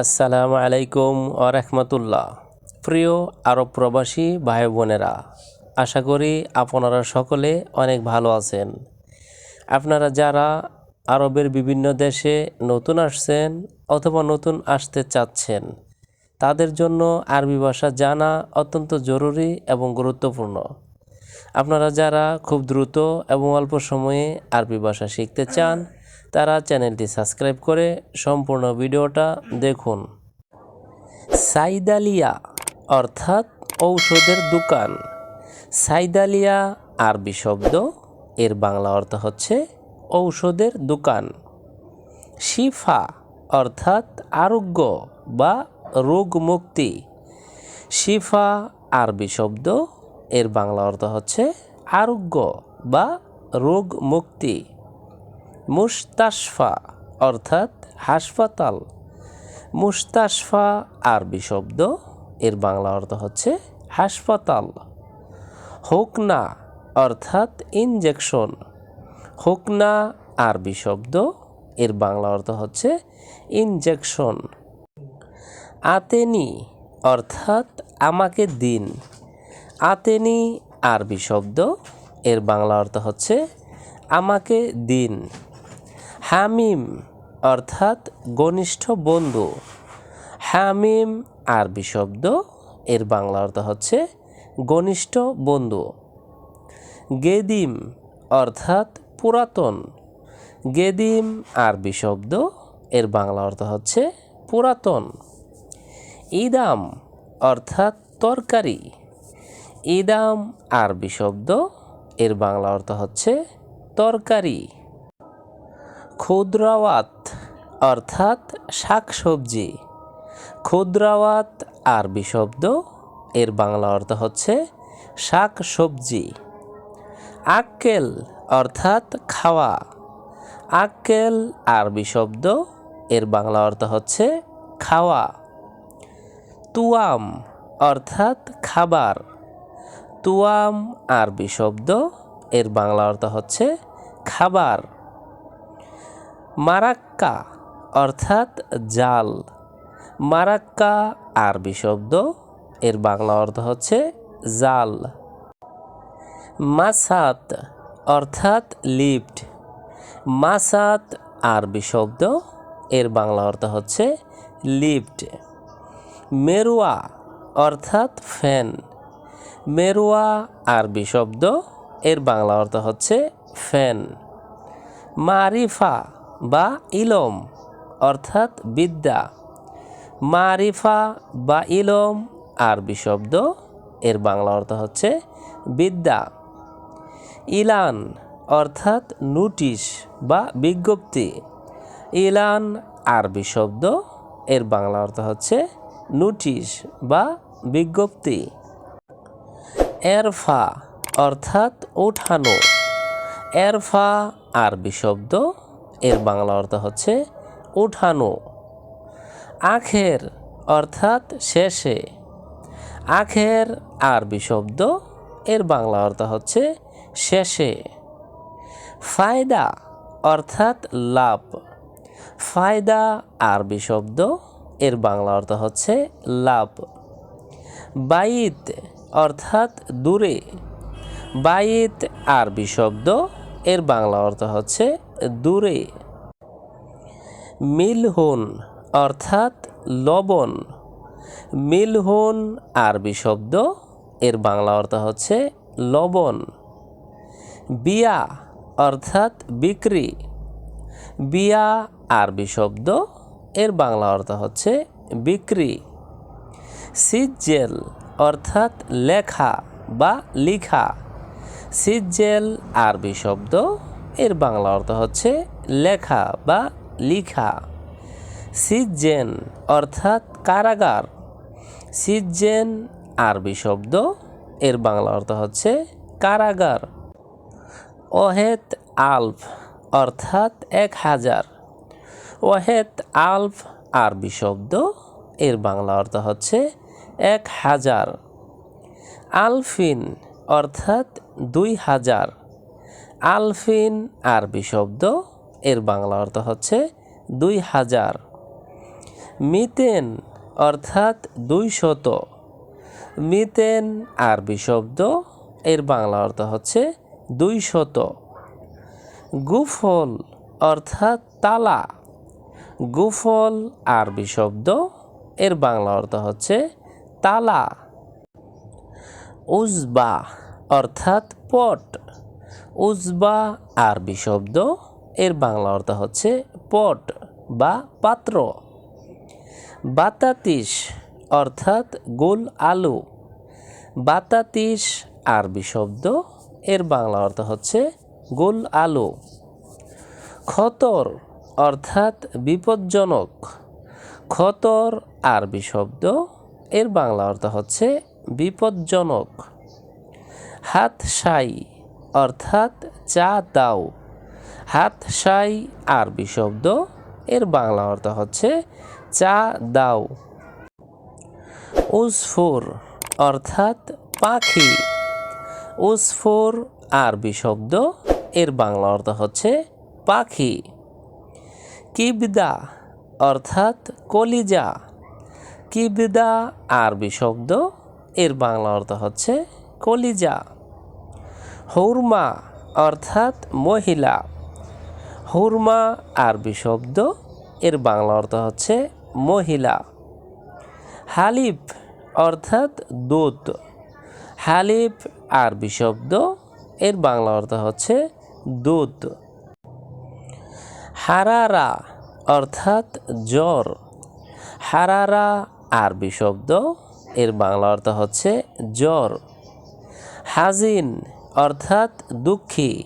আসসালামু আলাইকুম আরহামতুল্লাহ প্রিয় আরব প্রবাসী ভাই বোনেরা আশা করি আপনারা সকলে অনেক ভালো আছেন। আপনারা যারা আরবের বিভিন্ন দেশে নতুন আসছেন অথবা নতুন আসতে চাচ্ছেন, তাদের জন্য আরবি ভাষা জানা অত্যন্ত জরুরি এবং গুরুত্বপূর্ণ। আপনারা যারা খুব দ্রুত এবং অল্প সময়ে আরবি ভাষা শিখতে চান তারা চ্যানেলটি সাবস্ক্রাইব করে সম্পূর্ণ ভিডিওটা দেখুন। সাইদালিয়া অর্থাৎ ঔষধের দোকান। সাইদালিয়া আরবি শব্দ, এর বাংলা অর্থ হচ্ছে ঔষধের দোকান। শিফা অর্থাৎ আরোগ্য বা রোগ মুক্তি। শিফা আরবি শব্দ, এর বাংলা অর্থ হচ্ছে আরোগ্য বা রোগ মুক্তি। মুস্তাশফা অর্থাৎ হাসপাতাল মুস্তাশফা আরবি শব্দ, এর বাংলা অর্থ হচ্ছে হাসপাতাল হোকনা, অর্থাৎ ইনজেকশন হোকনা, আরবি শব্দ, এর বাংলা অর্থ হচ্ছে ইনজেকশন আতেনি, অর্থাৎ আমাকে দিন। আতেনি, আরবি শব্দ, এর বাংলা অর্থ হচ্ছে আমাকে দিন। হামিম অর্থাৎ ঘনিষ্ঠ বন্ধু। হামিম আরবি শব্দ, এর বাংলা অর্থ হচ্ছে ঘনিষ্ঠ বন্ধু। গেদিম অর্থাৎ পুরাতন। গেদিম আরবি শব্দ, এর বাংলা অর্থ হচ্ছে পুরাতন। ইদাম অর্থাৎ তরকারি। ইদাম আরবি শব্দ, এর বাংলা অর্থ হচ্ছে তরকারি। ক্ষুদ্রাওয়াত অর্থাৎ শাকসবজি। ক্ষুদ্রাওয়াত আরবি শব্দ, এর বাংলা অর্থ হচ্ছে শাক সবজি আক্কেল অর্থাৎ খাওয়া। আক্কেল আরবি শব্দ, এর বাংলা অর্থ হচ্ছে খাওয়া। তুয়াম অর্থাৎ খাবার। তুয়াম আরবি শব্দ, এর বাংলা অর্থ হচ্ছে খাবার। মারাক্কা, অর্থাৎ জাল। মারাক্কা আরবি শব্দ, এর বাংলা অর্থ হচ্ছে জাল। মাসাত, অর্থাৎ লিফট। মাসাত আরবি শব্দ, এর বাংলা অর্থ হচ্ছে লিফট। মেরুয়া, অর্থাৎ ফ্যান। মেরুয়া আরবি শব্দ, এর বাংলা অর্থ হচ্ছে ফ্যান। মারিফা বা ইলম, অর্থাৎ বিদ্যা। মারিফা বা ইলম, আরবি শব্দ, এর বাংলা অর্থ হচ্ছে বিদ্যা। ইলান, অর্থাৎ নোটিশ বা বিজ্ঞপ্তি। ইলান, আরবি শব্দ, এর বাংলা অর্থ হচ্ছে নোটিশ বা বিজ্ঞপ্তি। এরফা, অর্থাৎ ওঠানো। এরফা, আরবি শব্দ এর বাংলা অর্থ হচ্ছে উঠানো। আখের অর্থাৎ শেষে। আখের আরবি শব্দ, এর বাংলা অর্থ হচ্ছে শেষে। ফায়দা অর্থাৎ লাভ। ফায়দা আরবি শব্দ, এর বাংলা অর্থ হচ্ছে লাভ। বাইত অর্থাৎ দূরে। বাইত আরবি শব্দ, এর বাংলা অর্থ হচ্ছে দূরে। মিলহুন অর্থাৎ লবণ। মিলহুন আরবি শব্দ, এর বাংলা অর্থ হচ্ছে লবণ। বিয়া অর্থাৎ বিক্রি। বিয়া আরবি শব্দ, এর বাংলা অর্থ হচ্ছে বিক্রি। সিজ্জেল অর্থাৎ লেখা বা লিখা। সিজ্জেল আরবি শব্দ এর বাংলা অর্থ হচ্ছে লেখা বা লিখা। সিজ্জেন অর্থাৎ কারাগার। সিজ্জেন আরবি শব্দ, এর বাংলা অর্থ হচ্ছে কারাগার। ওহেত আলফ অর্থাৎ এক হাজার। ওহেত আলফ আরবি শব্দ, এর বাংলা অর্থ হচ্ছে এক হাজার। আলফিন অর্থাৎ দুই হাজার। আলফিন আরবি শব্দ। এর বাংলা অর্থ হচ্ছে দুই হাজার। মিতেন অর্থাৎ দুই শত। মিতেন আরবি শব্দ, এর বাংলা অর্থ হচ্ছে দুই শত। গুফল অর্থাৎ তালা। গুফল আরবি শব্দ, এর বাংলা অর্থ হচ্ছে তালা। উজবা অর্থাৎ পট। উজবা আরবি শব্দ। এর বাংলা অর্থ হচ্ছে পট বা পাত্র। বাতাতিস অর্থাৎ গোল আলু। বাতাতিস আরবি শব্দ। এর বাংলা অর্থ হচ্ছে গোল আলু। খতর অর্থাৎ বিপজ্জনক। খতর আরবি শব্দ। এর বাংলা অর্থ হচ্ছে বিপজ্জনক। হাত সাই অর্থাৎ চা দাও। হাত সাই আরবি শব্দ। এর বাংলা অর্থ হচ্ছে চা দাও। উসফুর অর্থাৎ পাখি। উসফুর আরবি শব্দ। এর বাংলা অর্থ হচ্ছে পাখি। কিবদা অর্থাৎ কলিজা। কিবদা আরবি শব্দ। এর বাংলা অর্থ হচ্ছে কলিজা। হৌরমা অর্থাৎ মহিলা। হুরমা আরবি শব্দ, এর বাংলা অর্থ হচ্ছে মহিলা। হালিফ অর্থাৎ দুধ হালিফ আরবি শব্দ, এর বাংলা অর্থ হচ্ছে দুধ হারারা অর্থাৎ জ্বর। হারারা আরবি শব্দ, এর বাংলা অর্থ হচ্ছে জ্বর। হাজিন অর্থাৎ দুঃখী।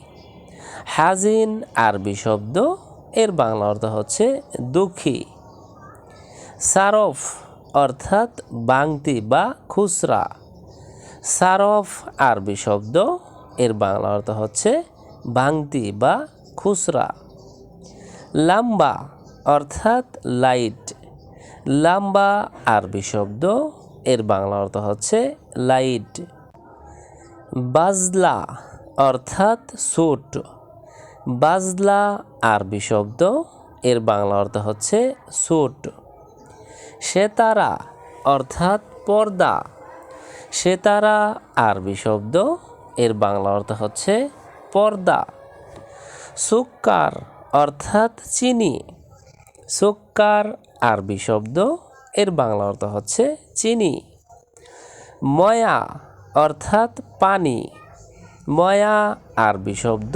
হাজিন আরবি শব্দ, এর বাংলা অর্থ হচ্ছে দুঃখী। সারফ অর্থাৎ বাংতি বা খুচরা। সারফ আরবি শব্দ, এর বাংলা অর্থ হচ্ছে বাংতি বা খুচরা। লাম্বা অর্থাৎ লাইট। লাম্বা আরবি শব্দ, এর বাংলা অর্থ হচ্ছে লাইট। বাজলা অর্থাৎ সুট বাজলা আরবি শব্দ, এর বাংলা অর্থ হচ্ছে সুট সেতারা অর্থাৎ পর্দা। সেতারা আরবি শব্দ, এর বাংলা অর্থ হচ্ছে পর্দা। সুক্কার অর্থাৎ চিনি। সুক্কার আরবি শব্দ, এর বাংলা অর্থ হচ্ছে চিনি। ময়া অর্থাৎ পানি। ময়া আরবি শব্দ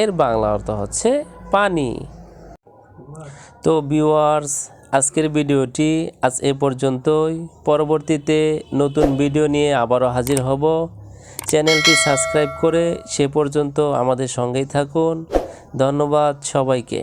এর বাংলা অর্থ হচ্ছে পানি। তো ভিউয়ার্স আজকের ভিডিওটি আজ এ পর্যন্তই। পরবর্তীতে নতুন ভিডিও নিয়ে আবারও হাজির হব। চ্যানেলটি সাবস্ক্রাইব করে সে পর্যন্ত আমাদের সঙ্গেই থাকুন। ধন্যবাদ সবাইকে।